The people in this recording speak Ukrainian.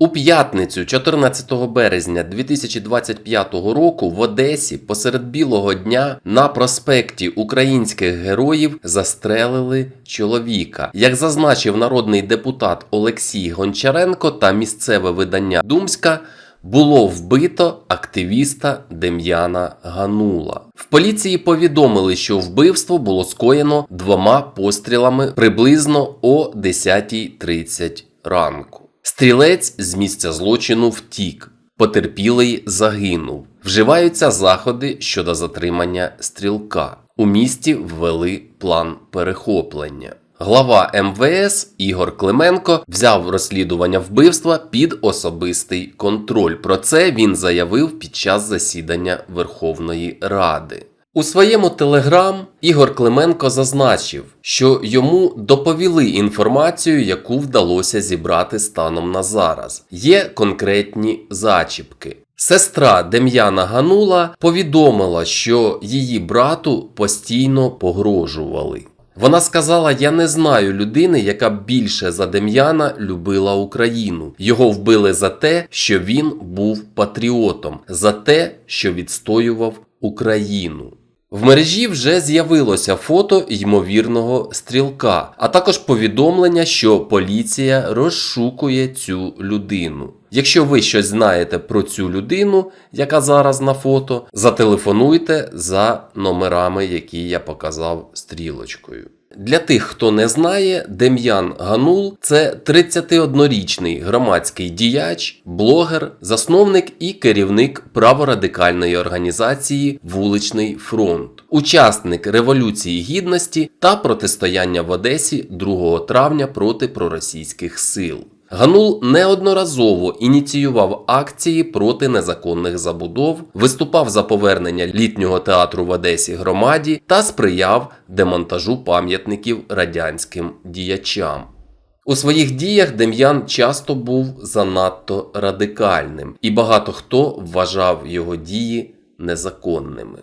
У п'ятницю, 14 березня 2025 року, в Одесі посеред білого дня на проспекті українських героїв застрелили чоловіка. Як зазначив народний депутат Олексій Гончаренко та місцеве видання Думська. Було вбито активіста Дем'яна Ганула. В поліції повідомили, що вбивство було скоєно двома пострілами приблизно о 10.30 ранку. Стрілець з місця злочину втік. Потерпілий загинув. Вживаються заходи щодо затримання стрілка. У місті ввели план перехоплення. Глава МВС Ігор Клименко взяв розслідування вбивства під особистий контроль. Про це він заявив під час засідання Верховної Ради. У своєму телеграм Ігор Клименко зазначив, що йому доповіли інформацію, яку вдалося зібрати станом на зараз. Є конкретні зачіпки. Сестра Дем'яна Ганула повідомила, що її брату постійно погрожували. Вона сказала: Я не знаю людини, яка більше за Дем'яна любила Україну. Його вбили за те, що він був патріотом, за те, що відстоював Україну. В мережі вже з'явилося фото ймовірного стрілка, а також повідомлення, що поліція розшукує цю людину. Якщо ви щось знаєте про цю людину, яка зараз на фото, зателефонуйте за номерами, які я показав стрілочкою. Для тих, хто не знає, Дем'ян Ганул це 31-річний громадський діяч, блогер, засновник і керівник праворадикальної організації Вуличний фронт, учасник Революції Гідності та протистояння в Одесі 2 травня проти проросійських сил. Ганул неодноразово ініціював акції проти незаконних забудов, виступав за повернення літнього театру в Одесі громаді та сприяв демонтажу пам'ятників радянським діячам. У своїх діях Дем'ян часто був занадто радикальним, і багато хто вважав його дії незаконними.